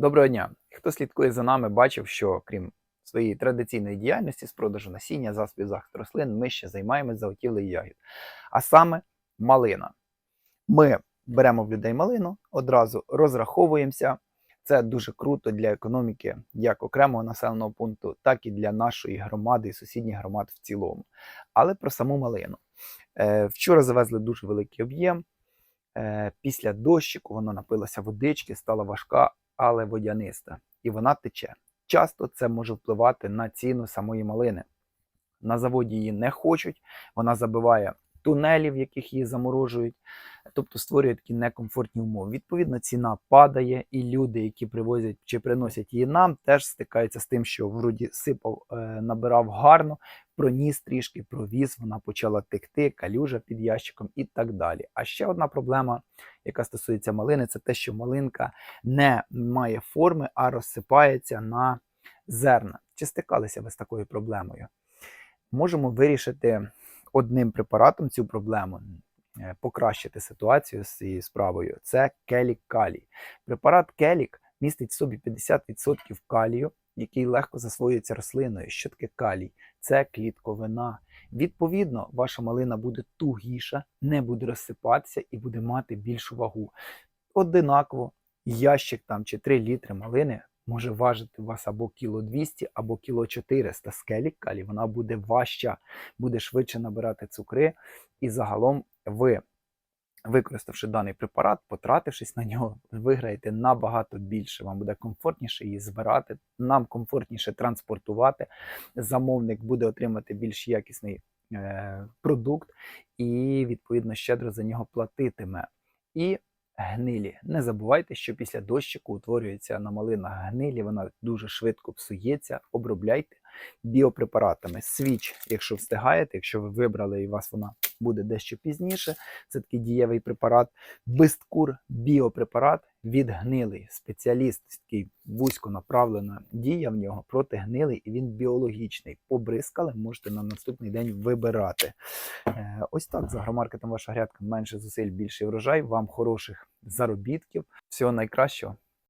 Доброго дня! Хто слідкує за нами, бачив, що крім своєї традиційної діяльності з продажу насіння, засобів захисту рослин, ми ще займаємося заготівлею ягід. А саме малина. Ми беремо в людей малину, одразу розраховуємося. Це дуже круто для економіки як окремого населеного пункту, так і для нашої громади і сусідніх громад в цілому. Але про саму малину. Е, Вчора завезли дуже великий об'єм. Е, Після дощику вона напилася водички, стала важка, але водяниста, і вона тече. Часто це може впливати на ціну самої малини. На заводі її не хочуть, вона забиває тунелі, в яких її заморожують, тобто створює такі некомфортні умови. Відповідно, ціна падає, і люди, які привозять чи приносять її нам, теж стикаються з тим, що вроді сипав, е, набирав гарно, проніс трішки, провіз, вона почала текти, калюжа під ящиком і так далі. А ще одна проблема, яка стосується малини, це те, що малинка не має форми, а розсипається на зерна. Чи стикалися ви з такою проблемою? Можемо вирішити одним препаратом цю проблему, е, покращити ситуацію з цією справою. Це келік калій. Препарат келік містить в собі 50% калію, який легко засвоюється рослиною. Що таке калій? Це клітковина. Відповідно, ваша малина буде тугіша, не буде розсипатися і буде мати більшу вагу. Одинаково, ящик там чи 3 літри малини може важити у вас або кіло 200, або кіло 400 з келікалі, вона буде важча, буде швидше набирати цукри, і загалом ви, використавши даний препарат, потратившись на нього, виграєте набагато більше. Вам буде комфортніше її збирати, нам комфортніше транспортувати. Замовник буде отримати більш якісний е, продукт і, відповідно, щедро за нього платитиме. І гнилі. Не забувайте, що після дощику утворюється на малинах гнилі, вона дуже швидко псується. Обробляйте біопрепаратами. Свіч, якщо встигаєте, якщо ви вибрали і у вас вона буде дещо пізніше, це такий дієвий препарат. Бисткур біопрепарат від гнилий. Спеціаліст, такий вузько направлена дія в нього проти гнилий, і він біологічний. Побризкали, можете на наступний день вибирати. Е, Ось так, з агромаркетом ваша грядка менше зусиль, більший врожай. Вам хороших заробітків. Всього найкращого.